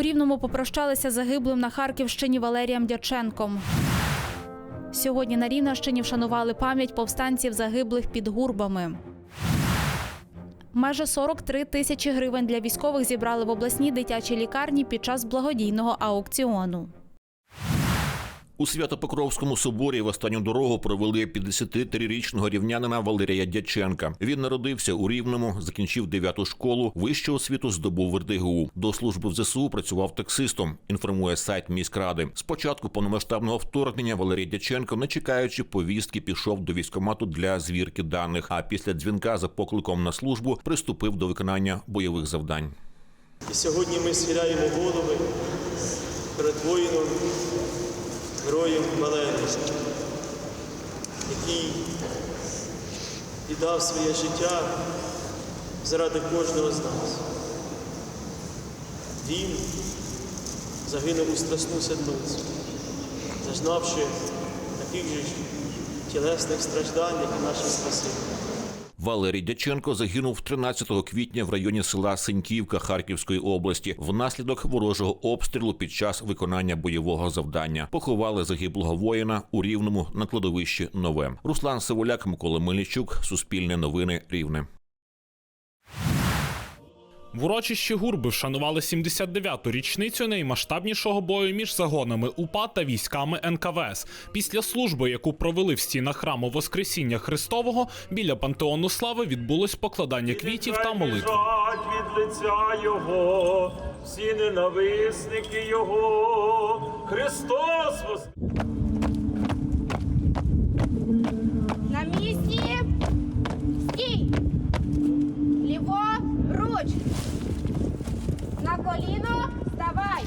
У Рівному попрощалися загиблим на Харківщині Валерієм Дяченком. Сьогодні на Рівненщині вшанували пам'ять повстанців загиблих під гурбами. Майже 43 тисячі гривень для військових зібрали в обласній дитячій лікарні під час благодійного аукціону. У Свято-Покровському соборі в останню дорогу провели 53-річного рівнянина Валерія Дяченка. Він народився у Рівному, закінчив 9-ту школу, вищу освіту здобув в РДГУ. До служби в ЗСУ працював таксистом. Інформує сайт міськради. Спочатку повномасштабного вторгнення Валерій Дяченко, не чекаючи повістки, пішов до військкомату для звірки даних. А після дзвінка за покликом на службу приступив до виконання бойових завдань. І сьогодні ми схиляємо голови перед воїном, героєм Валерієм, який віддав своє життя заради кожного з нас. Він загинув у страсну седмицю, зазнавши таких же тілесних страждань, як і наші спасибі. Валерій Дяченко загинув 13 квітня в районі села Синьківка Харківської області внаслідок ворожого обстрілу під час виконання бойового завдання. Поховали загиблого воїна у Рівному на кладовищі Нове. Руслан Сиволяк, Микола Мельничук, Суспільне новини Рівне. В урочищі Гурби вшанували 79-ту річницю наймасштабнішого бою між загонами УПА та військами НКВС. Після служби, яку провели в стінах храму Воскресіння Христового, біля пантеону слави відбулось покладання квітів та молитви. Від лиця Його, всі ненависники Його, Христос коліно. Вставай.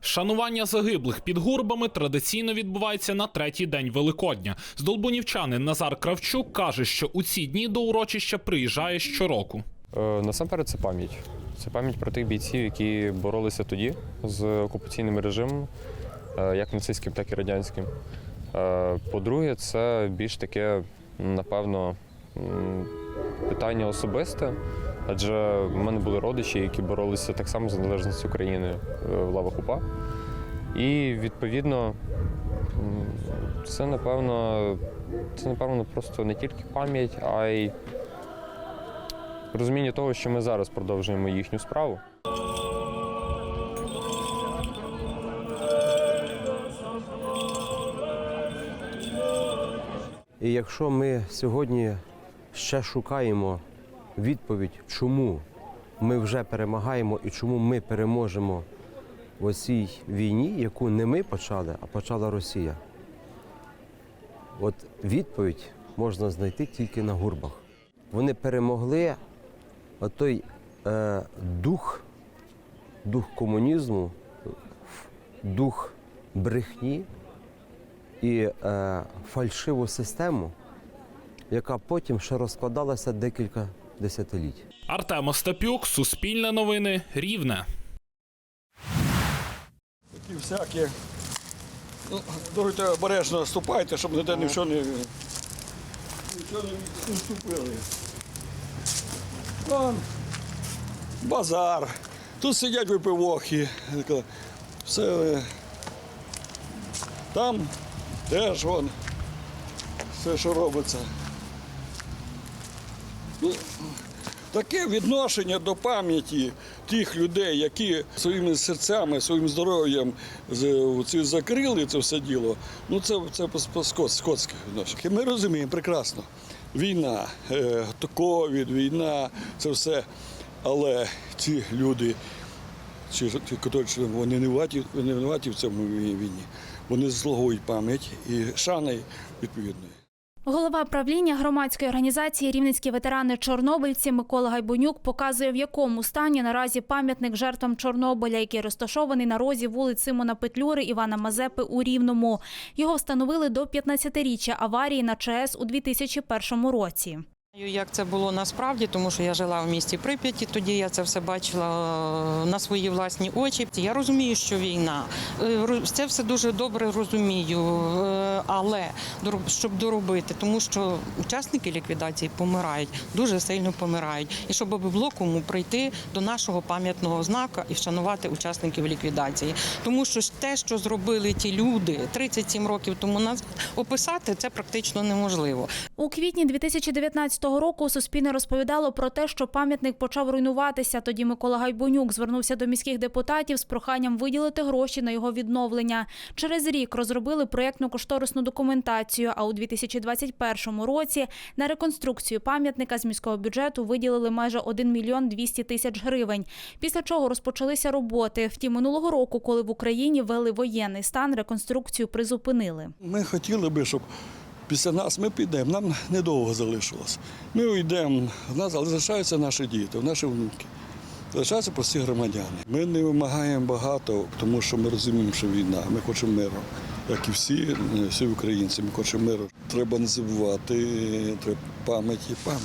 Шанування загиблих під гурбами традиційно відбувається на третій день Великодня. Здолбунівчанин Назар Кравчук каже, що у ці дні до урочища приїжджає щороку. Е, Насамперед це пам'ять. Це пам'ять про тих бійців, які боролися тоді з окупаційним режимом, е, як нацистським, так і радянським. Е, По-друге, це більш таке, напевно, питання особисте, адже в мене були родичі, які боролися так само за незалежність України е, в лавах УПА. І відповідно, це напевно, це напевно просто не тільки пам'ять, а й розуміння того, що ми зараз продовжуємо їхню справу. І якщо ми сьогодні ще шукаємо відповідь, чому ми вже перемагаємо і чому ми переможемо в цій війні, яку не ми почали, а почала Росія. От відповідь можна знайти тільки на гурбах. Вони перемогли отой е, дух, дух комунізму, дух брехні і е, фальшиву систему, яка потім ще розкладалася декілька десятиліть. Артем Остапюк, Суспільне новини, Рівне. і всякі. Ну, Дорогуйте, обережно ступайте, щоб ніде нічого не, нічого не вступили. Вон, базар. Тут сидять випивохи. Все. е, Там теж вон все, що робиться. Ну, Таке відношення до пам'яті тих людей, які своїми серцями, своїм здоров'ям закрили це все діло. Ну це, це скотське відношення. Ми розуміємо прекрасно. Війна, е, ковід, війна, це все. Але ці люди, ці, котрі вони не винуваті, не винуваті в цьому війні. Вони заслуговують пам'ять і шани відповідної. Голова правління громадської організації Рівненські ветерани Чорнобильці Микола Гайбунюк показує, в якому стані наразі пам'ятник жертвам Чорнобиля, який розташований на розі вулиць Симона Петлюри Івана Мазепи у Рівному. Його встановили до 15-річчя аварії на ЧАЕС у 2001 році. Як це було насправді, тому що я жила в місті Прип'яті, тоді я це все бачила е, на свої власні очі. Я розумію, що війна. Е, Це все дуже добре розумію, е, але щоб доробити, тому що учасники ліквідації помирають, дуже сильно помирають. І щоб було кому прийти до нашого пам'ятного знака і вшанувати учасників ліквідації. Тому що те, що зробили ті люди 37 років тому назад, описати це практично неможливо. У квітні 2019 року Суспільне розповідало про те, що пам'ятник почав руйнуватися. Тоді Микола Гайбунюк звернувся до міських депутатів з проханням виділити гроші на його відновлення. Через рік розробили проєктну кошторисну документацію. А у 2021 році на реконструкцію пам'ятника з міського бюджету виділили майже 1 мільйон 200 тисяч гривень. Після чого розпочалися роботи. Втім, минулого року, коли в Україні ввели воєнний стан, реконструкцію призупинили. Ми хотіли би, щоб після нас ми підемо. Нам недовго залишилось. Ми уйдемо, в нас але залишаються наші діти, наші внуки. Залишаються прості громадяни. Ми не вимагаємо багато, тому що ми розуміємо, що війна. Ми хочемо миру. Як і всі, всі українці, ми хочемо миру. Треба не забувати треба і пам'ять.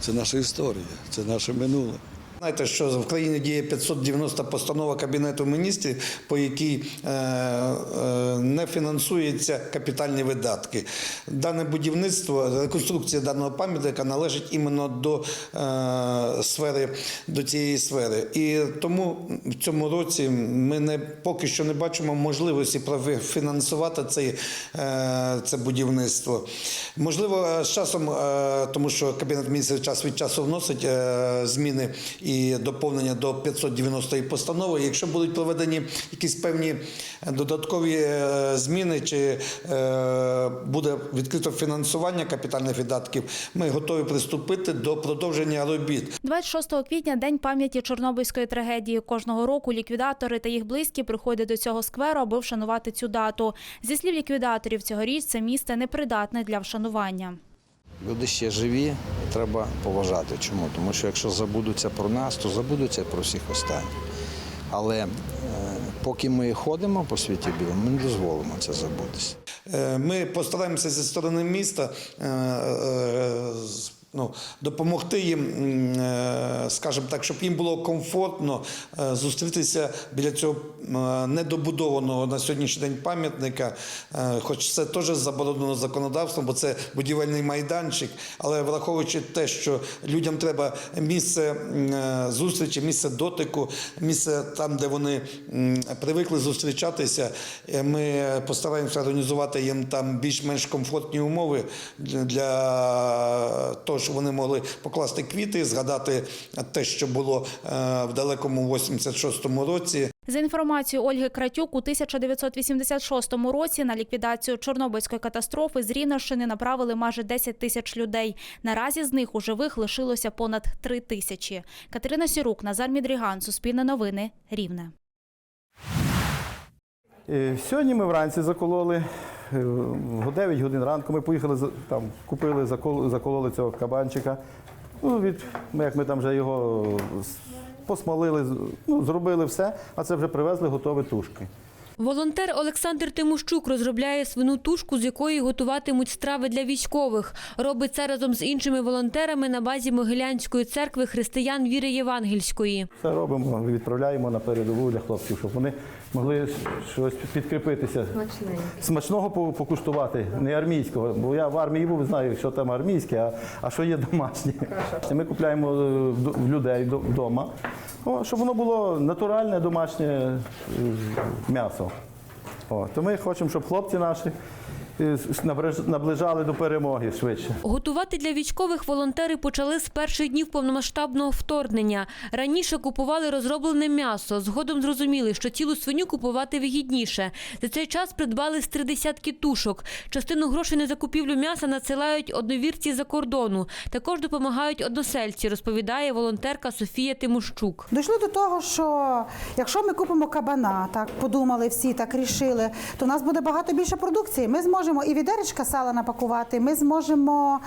Це наша історія, це наше минуле. Знаєте, що в країні діє 590 постанова Кабінету міністрів, по якій е, е, не фінансуються капітальні видатки. Дане будівництво, реконструкція даного пам'ятника належить іменно до е, сфери, до цієї сфери. І тому в цьому році ми не поки що не бачимо можливості профінансувати цей, це будівництво. Можливо, з часом, тому що Кабінет міністрів час від часу вносить зміни і доповнення до 590 постанови. Якщо будуть проведені якісь певні додаткові е, зміни, чи е, буде відкрито фінансування капітальних видатків, ми готові приступити до продовження робіт. 26 квітня день пам'яті Чорнобильської трагедії. Кожного року ліквідатори та їх близькі приходять до цього скверу, аби вшанувати цю дату. Зі слів ліквідаторів, цьогоріч це місце непридатне для вшанування. Люди ще живі, треба поважати. Чому? Тому що якщо забудуться про нас, то забудуться про всіх останніх. Але е, поки ми ходимо по світі білому, ми не дозволимо це забутися. Е, Ми постараємося зі сторони міста е, ну, допомогти їм, е, скажімо так, щоб їм було комфортно е, зустрітися біля цього е, недобудованого на сьогоднішній день пам'ятника, хоч це теж заборонено законодавством, бо це будівельний майданчик. Але враховуючи те, що людям треба місце зустрічі, місце дотику, місце там, де вони привикли зустрічатися, ми постараємося організувати їм там більш-менш комфортні умови для того, щоб вони могли покласти квіти, згадати те, що було е, в далекому 86-му році. За інформацією Ольги Кратюк, у 1986 році на ліквідацію Чорнобильської катастрофи з Рівненщини направили майже 10 тисяч людей. Наразі з них у живих лишилося понад 3 тисячі. Катерина Сірук, Назар Мідріган, Суспільне новини, Рівне. Е, Сьогодні ми вранці закололи. Е, В 9 годин ранку ми поїхали там, купили, закололи цього кабанчика. Ну, від, як ми там вже його посмалили, ну, зробили все, а це вже привезли готові тушки. Волонтер Олександр Тимощук розробляє свину тушку, з якої готуватимуть страви для військових. Робить це разом з іншими волонтерами на базі Могилянської церкви християн віри Євангельської. Все робимо, відправляємо на передову для хлопців, щоб вони могли щось підкріпитися. Смачного покуштувати, не армійського. Бо я в армії був, знаю, що там армійське, а, а що є домашнє. Ми купляємо е, в людей до- вдома, о, щоб воно було натуральне домашнє е, м'ясо. О, то ми хочемо, щоб хлопці наші наближали до перемоги швидше. Готувати для військових волонтери почали з перших днів повномасштабного вторгнення. Раніше купували розроблене м'ясо. Згодом зрозуміли, що цілу свиню купувати вигідніше. За цей час придбали з три десятки тушок. Частину грошей на закупівлю м'яса надсилають одновірці за кордону. Також допомагають односельці, розповідає волонтерка Софія Тимощук. Дійшли до того, що якщо ми купимо кабана, так подумали всі, так рішили, то у нас буде багато більше продукції. Ми зможемо і відеречка сала напакувати, ми зможемо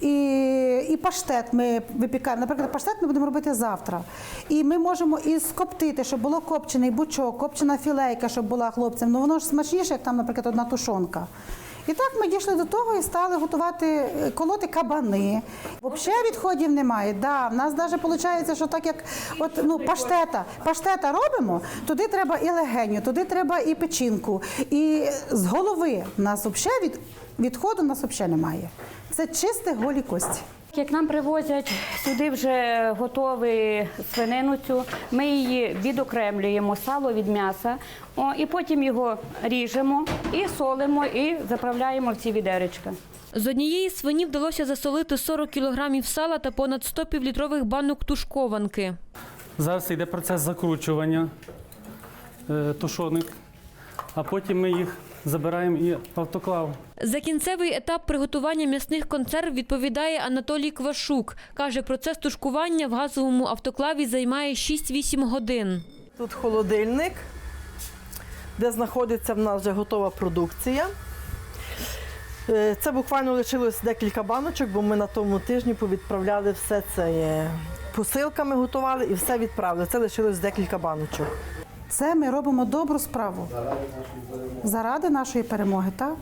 і, і паштет ми випікаємо. Наприклад, паштет ми будемо робити завтра. І ми можемо і скоптити, щоб було копчений бучок, копчена філейка, щоб була хлопцям. Ну воно ж смачніше, як там, наприклад, одна тушонка. І так ми дійшли до того і стали готувати, е, колоти кабани. Взагалі відходів немає. Да, в нас навіть виходить, що так як от, ну, паштета, паштета робимо, туди треба і легеню, туди треба і печінку. І з голови в нас взагалі від, відходу нас взагалі немає. Це чисте голі кості. Як нам привозять сюди вже готову свинину цю, ми її відокремлюємо, сало від м'яса, о, і потім його ріжемо і солимо, і заправляємо в ці відеречка. З однієї свині вдалося засолити 40 кілограмів сала та понад 100 півлітрових банок тушкованки. Зараз йде процес закручування е, тушоник, а потім ми їх забираємо і автоклав. За кінцевий етап приготування м'ясних консерв відповідає Анатолій Квашук. Каже, процес тушкування в газовому автоклаві займає 6-8 годин. Тут холодильник, де знаходиться в нас вже готова продукція. Е, Це буквально лишилось декілька баночок, бо ми на тому тижні повідправляли все це е, посилками готували і все відправили. Це лишилось декілька баночок. Це ми робимо добру справу. Заради нашої перемоги, так?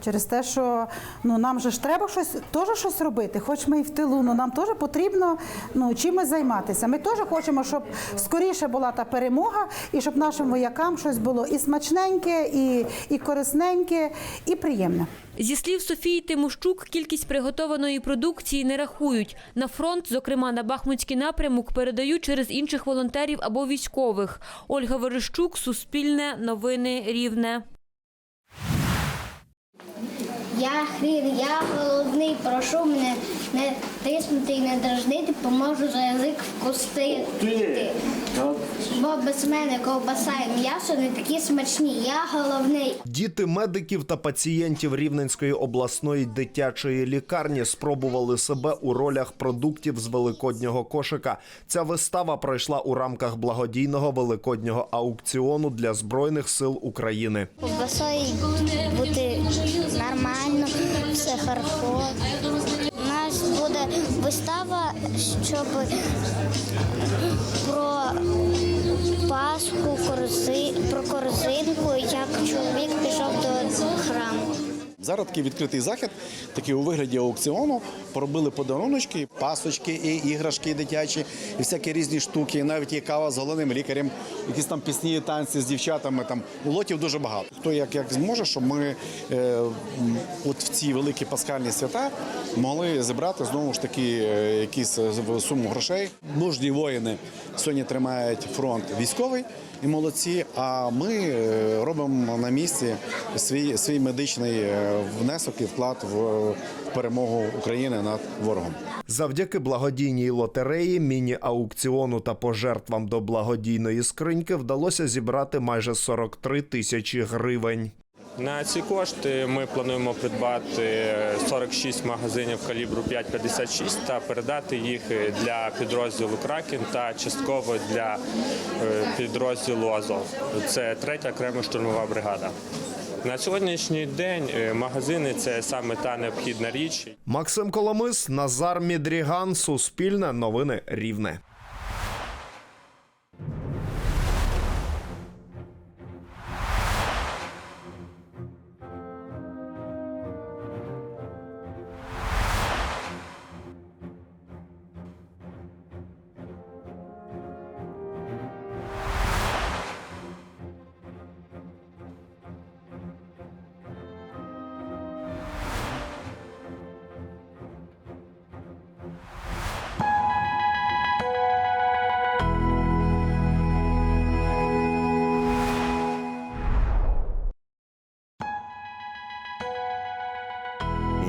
Через те, що ну, нам же ж треба щось, теж щось робити, хоч ми і в тилу, ну, нам теж потрібно ну, чимось займатися. Ми теж хочемо, щоб скоріше була та перемога, і щоб нашим воякам щось було і смачненьке, і, і корисненьке, і приємне. Зі слів Софії Тимощук, кількість приготованої продукції не рахують. На фронт, зокрема на Бахмутський напрямок, передають через інших волонтерів або військових. Ольга Верещук, Суспільне, Новини Рівне. Thank you. Я хрін, я голодний, прошу мене не тиснути і не дражнити, поможу за язик вкусити. Бо без мене ковбаса і м'ясо не такі смачні. Я головний. Діти медиків та пацієнтів Рівненської обласної дитячої лікарні спробували себе у ролях продуктів з великоднього кошика. Ця вистава пройшла у рамках благодійного великоднього аукціону для збройних сил України. Ковбасою бути нормально, все хорошо. У нас буде вистава, щоб про Пасху, корзи, про корзинку, як чоловік. Зараз такий відкритий захід, такий у вигляді аукціону. Поробили подаруночки, пасочки, і іграшки дитячі, і всякі різні штуки. І навіть є кава з головним лікарем, якісь там пісні, танці з дівчатами. Там лотів дуже багато. Хто як, як зможе, щоб ми е, от в ці великі пасхальні свята могли зібрати знову ж таки е, якісь е, суму грошей. Мужні воїни сьогодні тримають фронт військовий і молодці. А ми е, робимо на місці свій свій медичний внесок і вклад в перемогу України над ворогом. Завдяки благодійній лотереї, міні-аукціону та пожертвам до благодійної скриньки вдалося зібрати майже 43 тисячі гривень. На ці кошти ми плануємо придбати 46 магазинів калібру 5,56 та передати їх для підрозділу Кракен та частково для е, підрозділу Азов. Це третя окрема штурмова бригада. На сьогоднішній день е, магазини це саме та необхідна річ. Максим Коломис, Назар Мідріган, Суспільне, Новини Рівне.